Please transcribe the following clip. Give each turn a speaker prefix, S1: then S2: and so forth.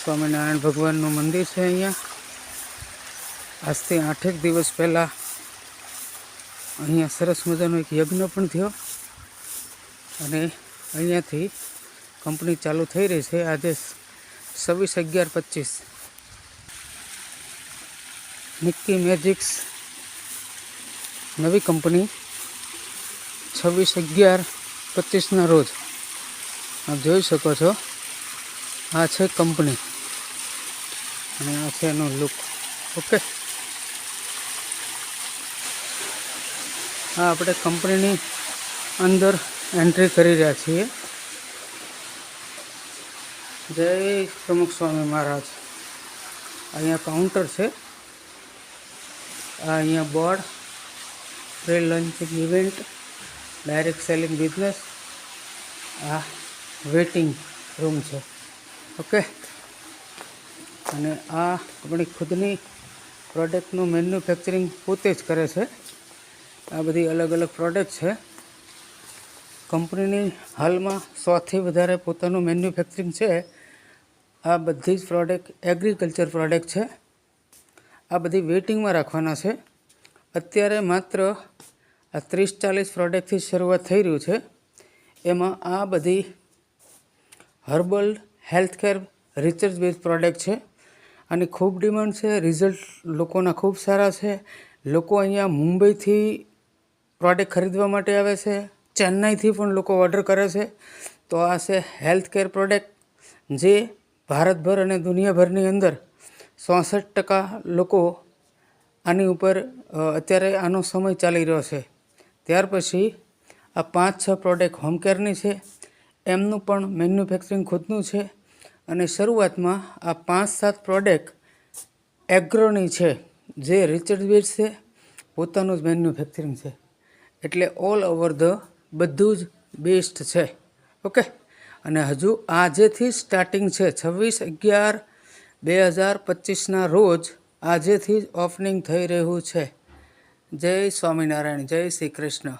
S1: સ્વામિનારાયણ ભગવાનનું મંદિર છે અહીંયા. આજથી આઠેક દિવસ પહેલાં અહીંયા સરસ મજાનો એક યજ્ઞ પણ થયો. અને અહીંયાથી કંપની ચાલુ થઈ રહી છે આજે છવ્વીસ અગિયાર પચીસ. નિક્કી મેજિક્સ નવી કંપની છવ્વીસ અગિયાર પચીસના રોજ. આપ જોઈ શકો છો, આ છે કંપની. અને આ છે એનો લુક ઓકે આ આપણે કંપનીની અંદર એન્ટ્રી કરી રહ્યા છીએ. જય પ્રમુખ સ્વામી મહારાજ. અહીંયા કાઉન્ટર છે. આ અહીંયા board free launching event direct selling business આ વેટિંગ રૂમ છે. ઓકે અને આ આપણી ખુદની પ્રોડક્ટનું મેન્યુફેક્ચરિંગ પોતે જ કરે છે. આ બધી અલગ અલગ પ્રોડક્ટ છે. કંપનીની હાલમાં સોથી વધારે પોતાનું મેન્યુફેક્ચરિંગ છે. આ બધી જ પ્રોડક્ટ એગ્રીકલ્ચર પ્રોડક્ટ છે. આ બધી વેઇટિંગમાં રાખવાના છે. અત્યારે માત્ર આ ત્રીસ ચાલીસ પ્રોડક્ટથી શરૂઆત થઈ રહ્યું છે. એમાં આ બધી herbal healthcare research base product છે. અને ખૂબ ડિમાન્ડ છે રિઝલ્ટ લોકોના ખૂબ સારા છે. લોકો અહીંયા મુંબઈથી પ્રોડક્ટ ખરીદવા માટે આવે છે, ચેન્નાઈથી પણ લોકો ઓર્ડર કરે છે. તો આ છે હેલ્થ કેર પ્રોડક્ટ જે ભારતભર અને દુનિયાભરની અંદર ચોસઠ ટકા લોકો આની ઉપર અત્યારે આનો સમય ચાલી રહ્યો છે. ત્યાર પછી આ પાંચ છ પ્રોડક્ટ હોમ કેરની છે. એમનું પણ મેન્યુફેક્ચરિંગ ખુદનું છે. અને શરૂઆતમાં આ પાંચ સાત પ્રોડક્ટ એગ્રોની છે, જે રિચર્ડ બેટ છે, પોતાનું જ મેન્યુફેક્ચરિંગ છે. એટલે ઓલ ઓવર ધ બધું જ બેસ્ટ છે. ઓકે અને હજુ આજેથી સ્ટાર્ટિંગ છે, છવ્વીસ અગિયાર બે હજાર પચીસના રોજ આજેથી જ ઓપનિંગ થઈ રહ્યું છે. જય સ્વામિનારાયણ, જય શ્રી કૃષ્ણ.